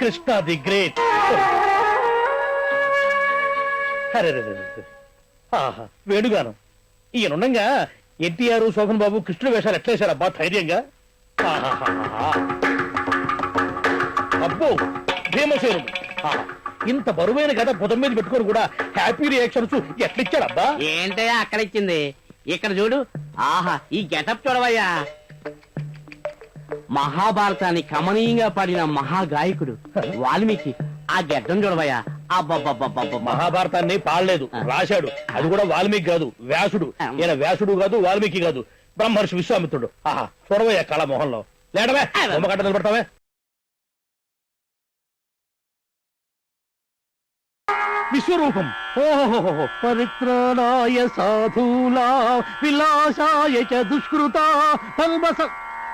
Krishna the great. అరే వేణుగాను. ఈయనుండగా ఎన్టీఆర్ శోభన్ బాబు కృష్ణుడు వేషాలు ఎట్లేశారు అబ్బా ధైర్యంగా? అబ్బో భీమసేనుడు. ఇంత బరువైన కథ భుజం మీద పెట్టుకొని కూడా హ్యాపీ రియాక్షన్స్ ఎట్లిచ్చాడు అబ్బా? ఏంటయ్యా అక్కడ ఇచ్చింది ఇక్కడ చూడు. ఆహా ఈ గెటప్ చూడవయ్యా. మహాభారతాన్ని కమనీయంగా పాడిన మహాగాయకుడు వాల్మీకి. ఆ గెడ్డం అబ్బబ్బబ్బబ్బబ్బ మహాభారతాన్ని పాడలేదు. రాశాడు. అది కూడా వాల్మీకి కాదు వ్యాసుడు. ఈయన వ్యాసుడు కాదు వాల్మీకి కాదు. బ్రహ్మర్షి విశ్వామిత్రుడు. ఆహా చూడవయ్యా కళ మొహంలో లేడవే బొమ్మగడ్డ నిలబడతావే? విశ్వరూపం. ఓహో పరిత్రాణాయ సాధూలా విలాసాయ చ దుష్కృతా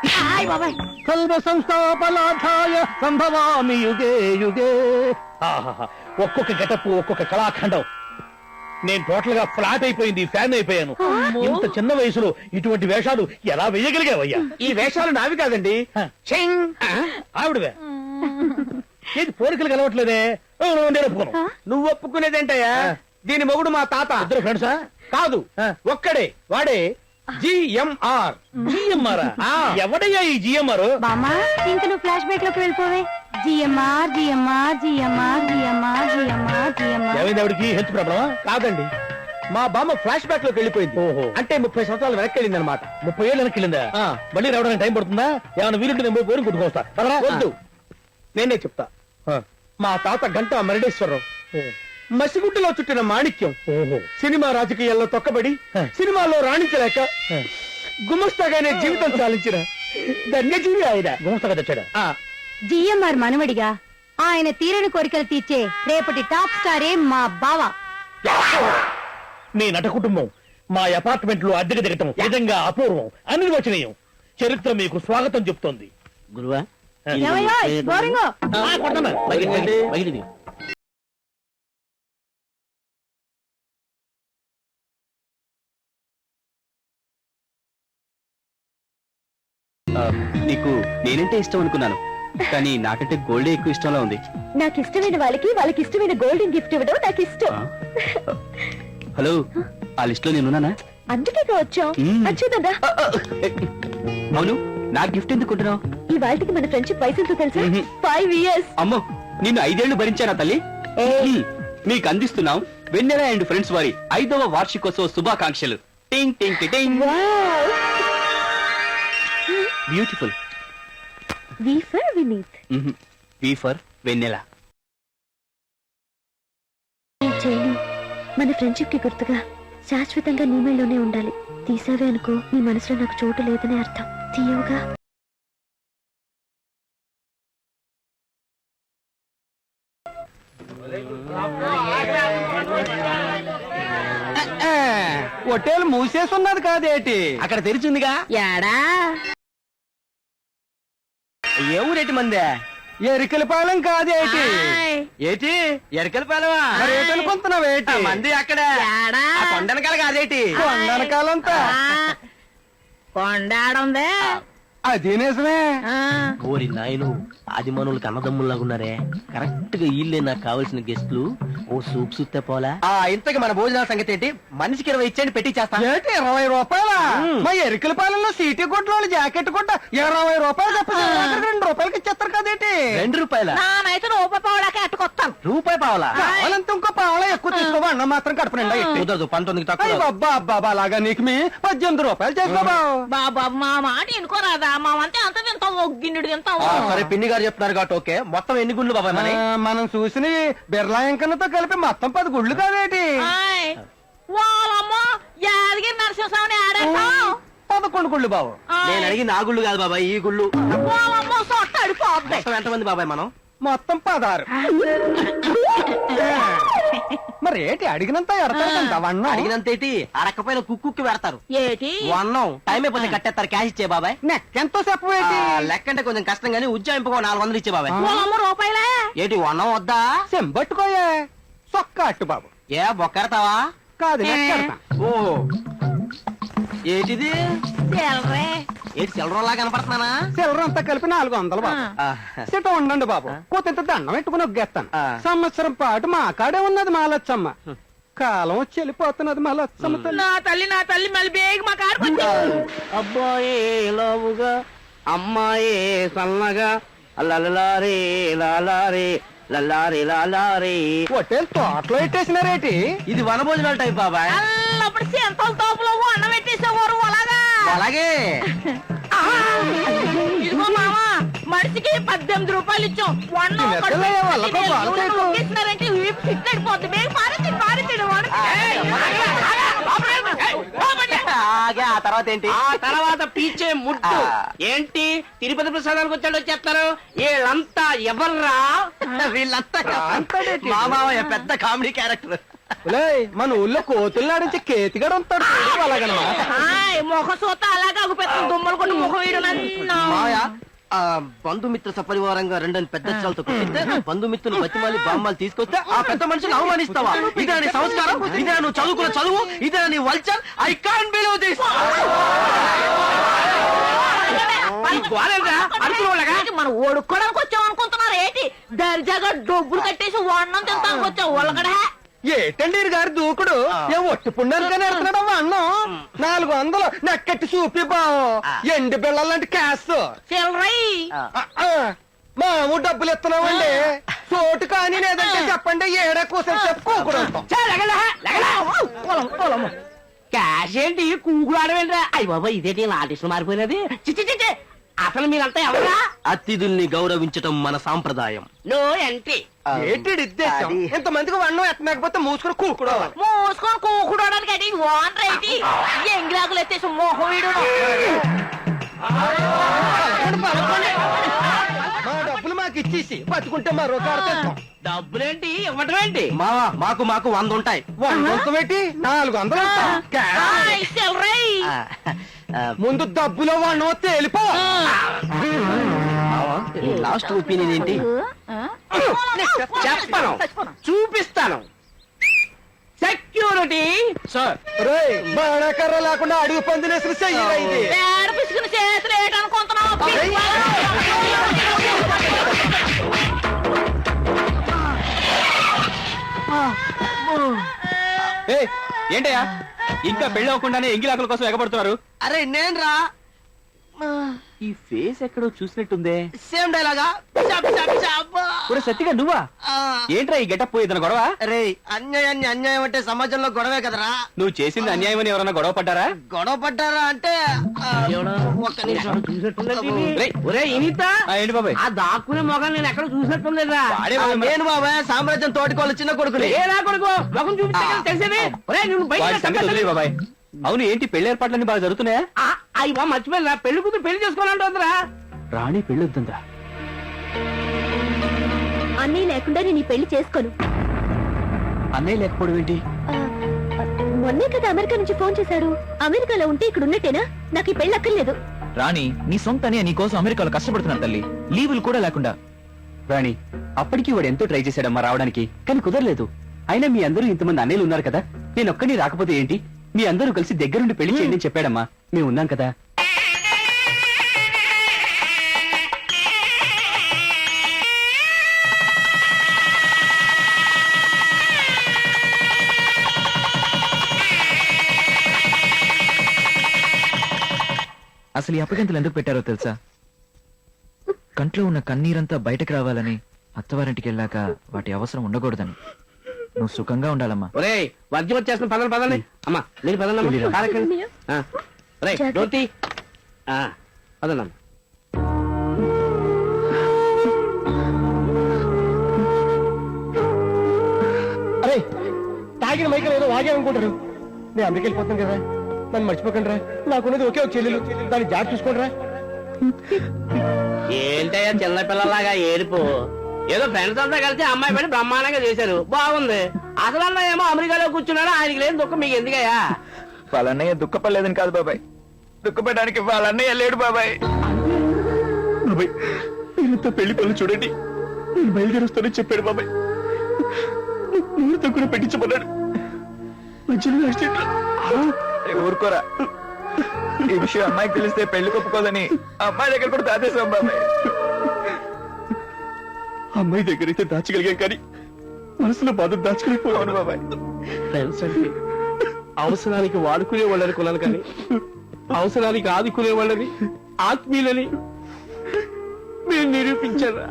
కల్మస కల్మ సంస్థాపనాథాయ సంభవామి యుగే యుగే. ఒక్కొక్క గెటప్ ఒక్కొక్క కళాఖండం. నేను టోటల్గా ఫ్లాట్ అయిపోయింది ఫ్యాన్ అయిపోయాను. ఇంత చిన్న వయసులో ఇటువంటి వేషాలు ఎలా వేయగలిగావయ్యా? ఈ వేషాలు నావి కాదండి. ఆవిడవే. ఏది పోలికలు కలవట్లేదే ఓ, నేను ఒప్పుకోను నువ్వు ఒప్పుకునేదేంటయ్యా? దీని మొగుడు మా తాత. ఇద్దరు ఫ్రెండ్సా? కాదు. ఒక్కడే. వాడే. జిఎంఆర్ జిఎంఆర్ ఆ. ఎవడయ్యా ఈ జిఎంఆర్ బామ్మా ఇంక నువ్వు ఫ్లాష్ బ్యాక్లోకి వెళ్ళిపోవే. GMR GMR GMR GMR GMR GMR ఏమైంది ఆవిడకి? హెల్త్ ప్రాబ్లమా? కాదండి. మా బామ్మ ఫ్లాష్ బ్యాక్లోకి వెళ్ళిపోయింది. ఓహో. అంటే ముప్పై సంవత్సరాలు వెనక్కి వెళ్ళింది అనమాట ముప్పై ఏళ్ళు వెనక్కి వెళ్ళిందా. మళ్ళీ రావడానికి టైం పడుతుందా? ఏమైనా వీలుంటే నేను పోయి కొట్టుకొస్తా. పదరా. వద్దు. నేనే చెప్తా. మా తాత గంట మరడేశ్వరరావు. ఓ. మసిగుడ్డలో చుట్టిన మాణిక్యం ఓహో. సినిమా రాజకీయాల్లో తొక్కబడి. సినిమాలో రాణించలేక. గుమస్తాగానే జీవితం చాలించిన ధన్యజీవి ఆయన. గుమస్తగా తెచ్చాడా? ఆ, జిఎంఆర్ మనవడిగా ఆయన తీరని కోరికలు తీర్చే రేపటి టాప్ స్టారే మా బావ. మీ నట కుటుంబం మా అపార్ట్మెంట్లో అద్దెకు దిగటం నిజంగా అపూర్వం అనిర్వచనీయం. చరిత్ర మీకు స్వాగతం చెప్తోంది. గురువా ఏమయ్యో, బోరింగో. ఆ, నీకు నేనంటే ఇష్టం అనుకున్నాను. కానీ నాకంటే గోల్డే ఎక్కువ ఇష్టంలా ఉంది. నాకు ఇష్టమైన వాళ్ళకి వాళ్ళకి ఇష్టమైన గోల్డెన్ గిఫ్ట్ ఇవ్వడం నాకు ఇష్టం? హలో ఆ లిస్ట్లో నేనున్నానా? అందుకే వచ్చాం. అచ్చుదా అవును నా గిఫ్ట్ ఎందుకు ఈ వాళ్ళకి మన ఫ్రెండ్షిప్ వయసు ఎంతో తెలుసా. ఫైవ్ ఇయర్స్ అమ్మో నిన్ను ఐదేళ్ళు భరించానా తల్లి. మీకు అందిస్తున్నాం వెన్నెల అండ్ ఫ్రెండ్స్ వారి ఐదవ వార్షికోత్సవ శుభాకాంక్షలు. టింగ్ టింగ్ టింగ్. Beautiful V for Vineeth V for Vennela మన ఫ్రెండ్షిప్కి గుర్తుగా శాశ్వతంగా నీ మెళ్ళలోనే ఉండాలి. తీసావే అనుకో నీ మనసులో నాకు చోటు లేదని అర్థం. తీయవుగా? హోటల్ మూసేసున్నది కాదేటి? అక్కడ తెరిచిందిగా? యాడా? ఊరేటి మందే? ఎరికల పాలెం కాదేటి ఏటి? ఎరకల పాలవా మరి ఏటనుకుంటున్నావేటి మంది అక్కడ. ఆ కొండనకాల కాదేటి? కొండనకాలంతా కొండాడుందే అది నిజమే. ఓరి నాయను ఆది మనోళ్ళకి అన్నదమ్ముల్లాగా ఉన్నారే కరెక్ట్గా వీళ్ళే నాకు కావాల్సిన గెస్ట్లు. ఓ సూప్ సుత్తే పోలా. ఆ ఇంతకి మన భోజనాల సంగతి ఏంటి? మనిషికి ఇరవై ఇచ్చేయండి పెట్టి చేస్తా. ఏంటి ఇరవై రూపాయల? మా ఎరికల పాలెంలో సీటీ కొట్లో జాకెట్ కొట్ట ఇరవై రూపాయలు తప్ప రెండు రూపాయలకి ఇచ్చేస్తారు కదేటి రెండు రూపాయల? నానైతే రూపాయి పావడాకే అట్టుకొస్తాను రూపాయి పావలా? కావాలంటే ఇంకో పావలా ఎక్కువ తీసుకోవా? అన్న మాత్రం కడుపు నిండా. కుదరదు పంతొమ్మిది తక్కువ అబ్బా అబ్బా అబ్బా, అలాగా నీకు మీ పద్దెనిమిది రూపాయలు చేసుకోబా బాబా మా మాట ఎనుకోరాదా? అంతే ఆ, సరే పిన్ని గారు చెప్తున్నారు కాబట్టి ఓకే. మొత్తం ఎన్ని గుండ్లు బాబాయ్ మనం చూసిన బిర్లా కలిపి మొత్తం పది గుళ్ళు కావేటి ఆయ్, వాళ్ళమ్మ యాదగిరి నరసింహస్వామిని ఆడేస్తాం పదకొండు గుళ్ళు బావు నేను అడిగి నా గుళ్ళు కాదు బాబాయ్ ఈ గుళ్ళు. వాళ్ళమ్మ సొట్ట అడిపోద్ది. మొత్తం ఎంతమంది బాబాయ్ మనం? మొత్తం పదహారు. మరి ఏంటి? అడిగినంత ఎడతావన్నా అడిగినంత ఏంటి? అరకపోయిన కుక్కుకి పెడతారు. ఏటి? వన్నం. టైం అయిపోతే కట్టేస్తారు క్యాష్ ఇచ్చే బాబాయ్. ఎంతో చెప్పవేటి ఆ, లెక్క అంటే కొంచెం కష్టం కానీ ఉజ్జాయింపుకో నాలుగు వందలు ఇచ్చే బాబాయ్. రూపాయలే. ఏంటి వన్నం వద్దా? చెంబట్టుకోయే సొక్క అట్టు బాబు. ఏ బొక్కడతావా? కాదు లెక్కెడతా. ఓ ఏటిది? ఏంటి సిల్వర్లా కనపడుతున్నానా? సిల్లర్ అంతా కలిపి నాలుగు వందలు బాబు సిట ఉండండి బాబు. కూతంత దండం పెట్టుకుని ఒగ్గేస్తాను. సంవత్సరం పాటు మా కాడే ఉన్నది మా లచ్చమ్మ. కాలం వచ్చి వెళ్ళిపోతున్నది మా లచ్చమ్మ తల్లి. నా తల్లి నా తల్లి మళ్ళీ బేగ మా కారు అబ్బాయి లోవుగా అమ్మాయి సన్నగా లలలారే లాలారే లల్లారే లాలారే. హోటల్ తోటలో పెట్టేసినారేటి ఇది వనభోజనాల టైప్ బాబాయ్. అప్పుడు సెంతల తోపులో అన్నం పెట్టేసేవారు అలాగా అలాగే. ఇదిగో మామ మనిషికి పద్దెనిమిది రూపాయలు ఇచ్చాం. ఆగే ఆ తర్వాత ఏంటి? ఆ తర్వాత పీచే ముట్టు ఏంటి? తిరుపతి ప్రసాదానికి వచ్చాడు వచ్చేస్తారు. వీళ్ళంతా ఎవర్రా? వీళ్ళంతా మా మామయ్య పెద్ద కామెడీ క్యారెక్టర్. మన ఊళ్ళో కోతులు నాడించి కేతిగాడు ఉంటాడు చూడు అలాగనమాట ముఖ సూత అలాగా అగుపెత్తుంది దుమ్మలు ముఖం ఆ బంధుమిత్ర సపరివారంగా రెండని పెద్ద చాలతో కొట్టిస్తే బంధుమిత్రులు బతిమాలి బామ్మాలు తీసుకొస్తే ఆ పెద్ద మనిషిని అవమానిస్తావా? ఇదే నీ సంస్కారం ఇదే నువ్వు చదువుకున్న చదువు ఇదే నీ వల్చర్ ఐ కాన్ బిలీవ్ దిస్ మన ఓడుకోవడానికి వచ్చాం అనుకుంటున్నారు ఏంటి? దర్జాగా డబ్బులు కట్టేసి వండం తింటానికి వచ్చావు వాళ్ళకడే ఏటండి గారు దూకుడు? ఏ ఒట్టి పుణ్యానికని వెళ్తున్నాడు అన్నం? నాలుగు వందలు. నెక్కట్టి చూపి బావు ఎండి బిళ్ళలాంటి క్యాష్ చిల్లరై మాము డబ్బులు ఇస్తున్నామండి చోటు కానీ లేదంటే చెప్పండి. ఏడా కూర్చొని చెప్పుకోకూడదు క్యాష్ ఏంటి? కూకుడు ఆడవేంట్రా అయ్యి బాబా ఇదేంటి? ఆర్టిస్ట్ మారిపోయినది. చిచ్చి చిచ్చి అసలు మీరంతా ఎవరా? అతిథుల్ని గౌరవించటం మన సాంప్రదాయం. No entry. ఏంటి ఉద్దేశం? ఇంతమందికి వన్నం ఎత్తలేకపోతే మూసుకుని కూకుడవాలి మూసుకొని కూకుడడానికి అంటే ఓనర్ ఏంటి ఎంగిలాకులు ఎత్తేసి మోహం వీడు మా డబ్బులు మాకు ఇచ్చేసి బతుకుంటే తెస్తాం. డబ్బులేంటి? ఇవ్వటం ఏంటి? మావా మాకు మాకు వంద ఉంటాయి. వంద వంతు పెట్టి నాలుగు వందలు ముందు డబ్బులో తేలిపో. మావా లాస్ట్ ఒపీనియన్ ఏంటి చెప్పను. చూపిస్తాను. Security sir. రేయ్ బాణకర్ర లేకుండా అడుగు పందినేసిన ఏంటయ్యా? ఇంకా పెళ్ళి అవ్వకుండానే ఎంగిలాకుల కోసం ఎగబడుతున్నారు. అరే నేను రా ఈ ఫేస్ ఎక్కడో చూసినట్టుందే. సేమ్ డైలాగా. ఇప్పుడు సత్తిగా నువ్వా? ఏంట్రా ఈ గెటప్ పోయేదన్న గొడవ? రే అన్యాయాన్ని అన్యాయం అంటే సమాజంలో గొడవే కదరా? నువ్వు చేసింది అన్యాయం అని ఎవరన్నా గొడవ పడ్డారా? గొడవ పడ్డారా అంటే ఆ, ఒక్క నిమిషం. రేయ్, ఒరే ఇనిత. ఆ, ఏంటి బాబాయ్? ఆ దాక్కునే మొగం నేను ఎక్కడ చూసినట్టుందిరా? ఆ, నేను బాబాయ్? సామ్రాజ్యం తోటికోళ్ళ చిన్న కొడుకుని. ఏ నా కొడుకు మొగం కదా తెలిసేది? ఒరే నువ్వు వాడి బయట సంగతి వదిలేయ్ బాబాయ్. అవును ఏంటి పెళ్ళి ఏర్పాట్లన్నీ బాగా జరుగుతున్నాయా? అయ్యి మర్చిపోయినా. పెళ్ళి కూతురు పెళ్ళి చేసుకోవాలంటుందిరా రాణి పెళ్ళి వద్దందా? అన్నయ్య లేకుండా నేను ఈ పెళ్ళి చేసుకోను. అన్నయ్య లేకపోవడం ఏంటి? ఆ, మొన్నే కదా అమెరికా నుంచి ఫోన్ చేశాడు. అమెరికాలో ఉంటే ఇక్కడ ఉన్నట్టేనా? నాకు ఈ పెళ్ళి అక్కర్లేదు. రాణి నీ సొంతనే నీ కోసం అమెరికాలో కష్టపడుతున్నారు తల్లి. లీవులు కూడా లేకుండా. రాణి అప్పటికి వాడు ఎంతో ట్రై చేశాడమ్మా రావడానికి కానీ కుదరలేదు. అయినా మీ అందరూ ఇంతమంది అన్నయ్యలు ఉన్నారు కదా. నేను ఒక్కడిని రాకపోతే ఏంటి? మీ అందరూ కలిసి దగ్గరుండి పెళ్ళి చేయండి అని చెప్పాడమ్మా. మేము ఉన్నాం కదా. అసలు ఈ అప్పగింతలు ఎందుకు పెట్టారో తెలుసా? కంట్లో ఉన్న కన్నీరంతా బయటకు రావాలని అత్తవారింటికి వెళ్ళాక వాటి అవసరం ఉండకూడదని. నువ్వు సుఖంగా ఉండాలమ్మా. ఒరే వర్జం వచ్చేస్తున్న పదండి పదండి. అమ్మా నేను. పదండి రే జాగ్రత్త. డోర్తి పదండి అరే తాగిన మైకలు ఏదో వాగే అనుకుంటారు నేను అమెరికా వెళ్ళిపోతాను కదా. నన్ను మర్చిపోకండి రా నాకున్నది ఒకే ఒక చెల్లెలు. దాన్ని జాగ్రత్త చూసుకోండి రా ఏంటయ్యా చిన్న పిల్లలాగా ఏడుపు? ఏదో ఫ్రెండ్స్ అంతా కలిసి అమ్మాయి పని బ్రహ్మాండంగా చేశారు. బాగుంది. అసలు అన్న ఏమో అమెరికాలో కూర్చున్నాడు? ఆయనకి లేని దుఃఖం మీకు ఎందుకయ్యా? వాళ్ళన్నయ్య దుఃఖపడలేదని కాదు బాబాయ్. దుఃఖపడడానికి వాళ్ళన్నయ్య లేడు బాబాయ్. బాబాయ్ మీరంతా పెళ్ళి పనులు చూడండి. నేను బయలుదేరుస్తానని చెప్పాడు బాబాయ్. ముహూర్తం కూడా పెట్టించమన్నాడు. మధ్యలో ఊరుకోరా. ఈ విషయం అమ్మాయికి తెలిస్తే పెళ్ళి కొప్పుకోదని అమ్మాయి దగ్గర కూడా దాచేసాం బాబాయ్. అమ్మాయి దగ్గర అయితే దాచగలిగాం కానీ మనసులో బాధ దాచుకోలేకపోయాను బాబాయ్. ఫ్రెండ్స్ అంటే అవసరానికి వాడుకునే వాళ్ళని కొనాలి కానీ అవసరానికి ఆదుకునే వాళ్ళని ఆత్మీయులని మీరు నిరూపించారా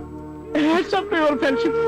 ఫ్రెండ్షిప్